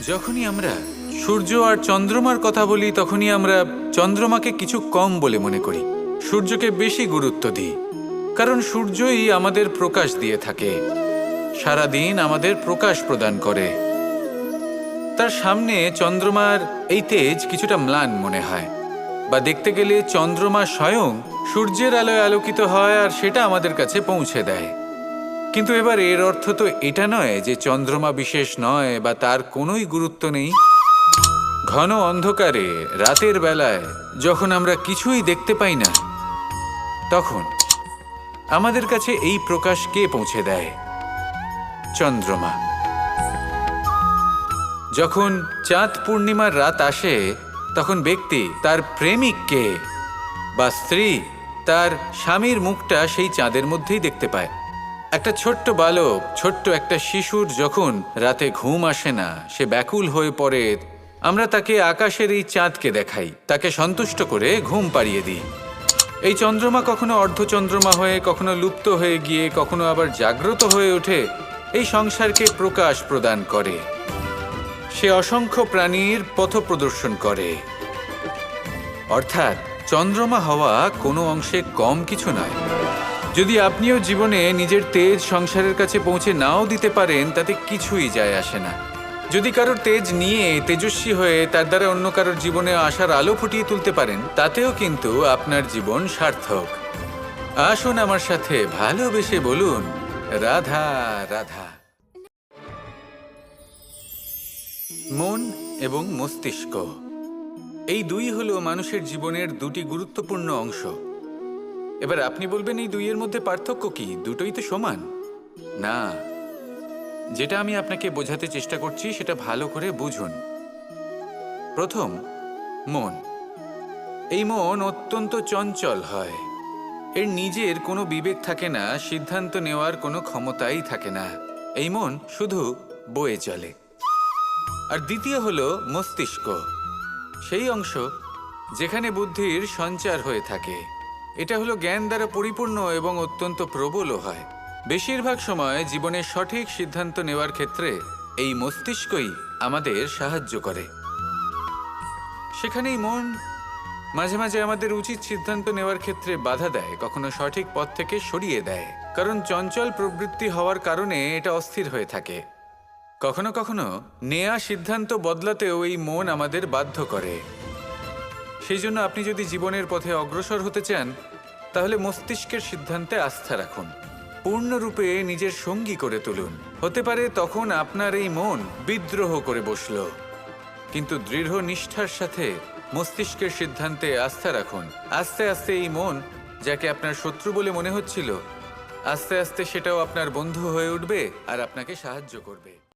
যখনই আমরা সূর্য আর চন্দ্রমার কথা বলি, তখনই আমরা চন্দ্রমাকে কিছু কম বলে মনে করি। সূর্যকে বেশি গুরুত্ব দিই, কারণ সূর্যই আমাদের প্রকাশ দিয়ে থাকে। সারাদিন আমাদের প্রকাশ প্রদান করে। তার সামনে চন্দ্রমার এই তেজ কিছুটা ম্লান মনে হয়, বা দেখতে গেলে চন্দ্রমা স্বয়ং সূর্যের আলোয় আলোকিত হয় আর সেটা আমাদের কাছে পৌঁছে দেয়। কিন্তু এবার এর অর্থ তো এটা নয় যে চন্দ্রমা বিশেষ নয় বা তার কোনোই গুরুত্ব নেই। ঘন অন্ধকারে, রাতের বেলায়, যখন আমরা কিছুই দেখতে পাই না, তখন আমাদের কাছে এই প্রকাশ কে পৌঁছে দেয়? চন্দ্রমা। যখন চাঁদ পূর্ণিমার রাত আসে, তখন ব্যক্তি তার প্রেমিককে বা স্ত্রী তার স্বামীর মুখটা সেই চাঁদের মধ্যেই দেখতে পায়। একটা ছোট্ট বালক, ছোট্ট একটা শিশুর যখন রাতে ঘুম আসে না, সে ব্যাকুল হয়ে পড়ে, আমরা তাকে আকাশের এই চাঁদকে দেখাই। তাকে সন্তুষ্ট করে ঘুম পাড়িয়ে দিই। এই চন্দ্রমা কখনো অর্ধচন্দ্রমা হয়ে, কখনো লুপ্ত হয়ে গিয়ে, কখনো আবার জাগ্রত হয়ে ওঠে, এই সংসারকে প্রকাশ প্রদান করে। সে অসংখ্য প্রাণীর পথ প্রদর্শন করে। অর্থাৎ চন্দ্রমা হওয়া কোনো অংশে কম কিছু নয়। যদি আপনিও জীবনে নিজের তেজ সংসারের কাছে পৌঁছে নাও দিতে পারেন, তাতে কিছুই যায় আসে না। যদি কারোর তেজ নিয়ে তেজস্বী হয়ে তার দ্বারা অন্য কারোর জীবনে আসার আলো ফুটিয়ে তুলতে পারেন, তাতেও কিন্তু আপনার জীবন সার্থক। আসুন আমার সাথে ভালোবেসে বলুন, রাধা রাধা। মন এবং মস্তিষ্ক। এই দুই হলো মানুষের জীবনের দুটি গুরুত্বপূর্ণ অংশ। এবার আপনি বলবেন এই দুইয়ের মধ্যে পার্থক্য কি? দুটোই তো সমান। না। যেটা আমি আপনাকে বোঝাতে চেষ্টা করছি, সেটা ভালো করে বুঝুন। প্রথম, মন। এই মন অত্যন্ত চঞ্চল হয়। এর নিজের কোনো বিবেক থাকে না, সিদ্ধান্ত নেওয়ার কোনো ক্ষমতাই থাকে না। এই মন শুধু বয়ে চলে। আর দ্বিতীয় হলো মস্তিষ্ক। সেই অংশ যেখানে বুদ্ধির সঞ্চার হয়ে থাকে। এটা হলো জ্ঞান দ্বারা পরিপূর্ণ এবং অত্যন্ত প্রবলও হয় বেশিরভাগ সময় জীবনের সঠিক সিদ্ধান্ত নেওয়ার ক্ষেত্রে এই মস্তিষ্কই আমাদের সাহায্য করে। সেখানেই মন মাঝে মাঝে আমাদের উচিত সিদ্ধান্ত নেওয়ার ক্ষেত্রে বাধা দেয়, কখনো সঠিক পথ থেকে সরিয়ে দেয়। কারণ চঞ্চল প্রবৃত্তি হওয়ার কারণে এটা অস্থির হয়ে থাকে। কখনো কখনো নেয়া সিদ্ধান্ত বদলাতেও এই মন আমাদের বাধ্য করে। সেই জন্য আপনি যদি জীবনের পথে অগ্রসর হতে চান, তাহলে মস্তিষ্কের সিদ্ধান্তে আস্থা রাখুন। পূর্ণরূপে নিজের সঙ্গী করে তুলুন। হতে পারে তখন আপনার এই মন বিদ্রোহ করে বসল। কিন্তু দৃঢ় নিষ্ঠার সাথে মস্তিষ্কের সিদ্ধান্তে আস্থা রাখুন। আস্তে আস্তে এই মন, যাকে আপনার শত্রু বলে মনে হচ্ছিল, আস্তে আস্তে সেটাও আপনার বন্ধু হয়ে উঠবে আর আপনাকে সাহায্য করবে।